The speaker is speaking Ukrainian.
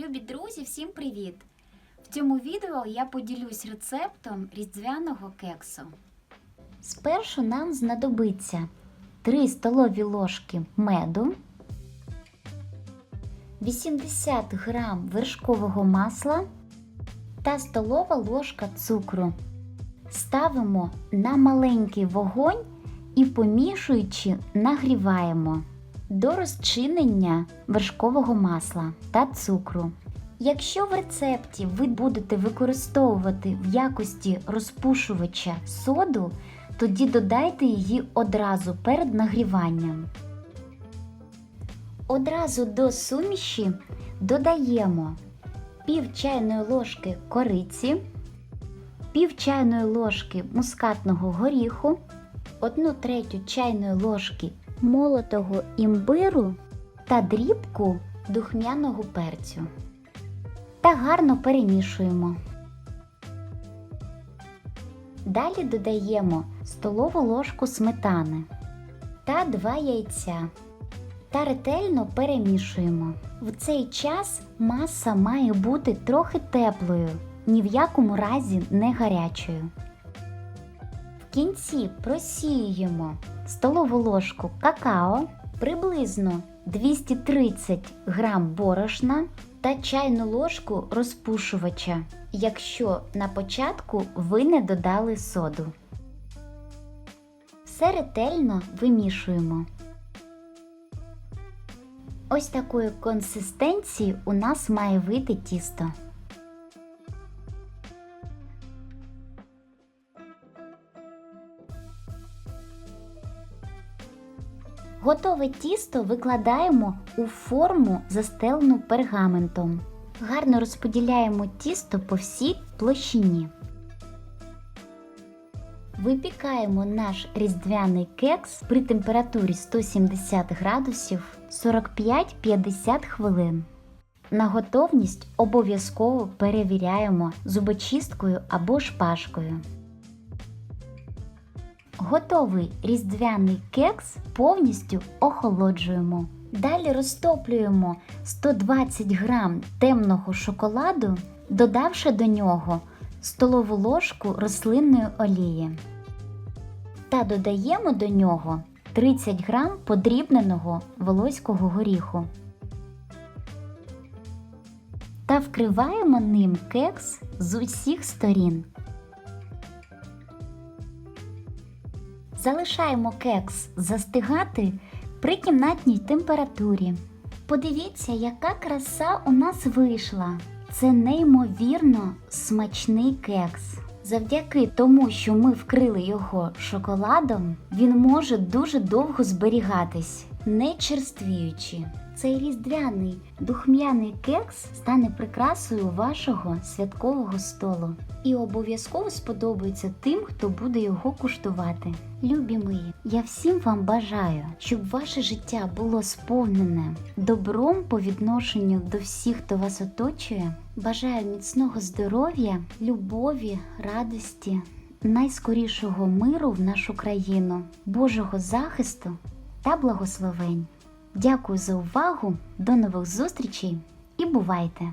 Любі друзі, всім привіт! В цьому відео я поділюсь рецептом різдвяного кексу. Спершу нам знадобиться 3 столові ложки меду, 80 грам вершкового масла та столова ложка цукру. Ставимо на маленький вогонь і помішуючи нагріваємо до розчинення вершкового масла та цукру. Якщо в рецепті ви будете використовувати в якості розпушувача соду, тоді додайте її одразу перед нагріванням. Одразу до суміші додаємо пів чайної ложки кориці, пів чайної ложки мускатного горіху, 1 третю чайної ложки молотого імбиру та дрібку духмяного перцю. Та гарно перемішуємо. Далі додаємо столову ложку сметани та 2 яйця та ретельно перемішуємо. В цей час маса має бути трохи теплою, ні в якому разі не гарячою. В кінці просіюємо столову ложку какао, приблизно 230 грам борошна та чайну ложку розпушувача, якщо на початку ви не додали соду. Все ретельно вимішуємо. Ось такої консистенції у нас має вийти тісто. Готове тісто викладаємо у форму, застелену пергаментом. Гарно розподіляємо тісто по всій площині. Випікаємо наш різдвяний кекс при температурі 170 градусів 45-50 хвилин. На готовність обов'язково перевіряємо зубочисткою або шпажкою. Готовий різдвяний кекс повністю охолоджуємо. Далі розтоплюємо 120 грам темного шоколаду, додавши до нього столову ложку рослинної олії. Та додаємо до нього 30 грам подрібненого волоського горіху. Та вкриваємо ним кекс з усіх сторін. Залишаємо кекс застигати при кімнатній температурі. Подивіться, яка краса у нас вийшла. Це неймовірно смачний кекс. Завдяки тому, що ми вкрили його шоколадом, він може дуже довго зберігатись, не черствіючи. Цей різдвяний духмяний кекс стане прикрасою вашого святкового столу і обов'язково сподобається тим, хто буде його куштувати. Любі мої, я всім вам бажаю, щоб ваше життя було сповнене добром по відношенню до всіх, хто вас оточує. Бажаю міцного здоров'я, любові, радості, найскорішого миру в нашу країну, Божого захисту та благословень. Дякую за увагу, до нових зустрічей і бувайте!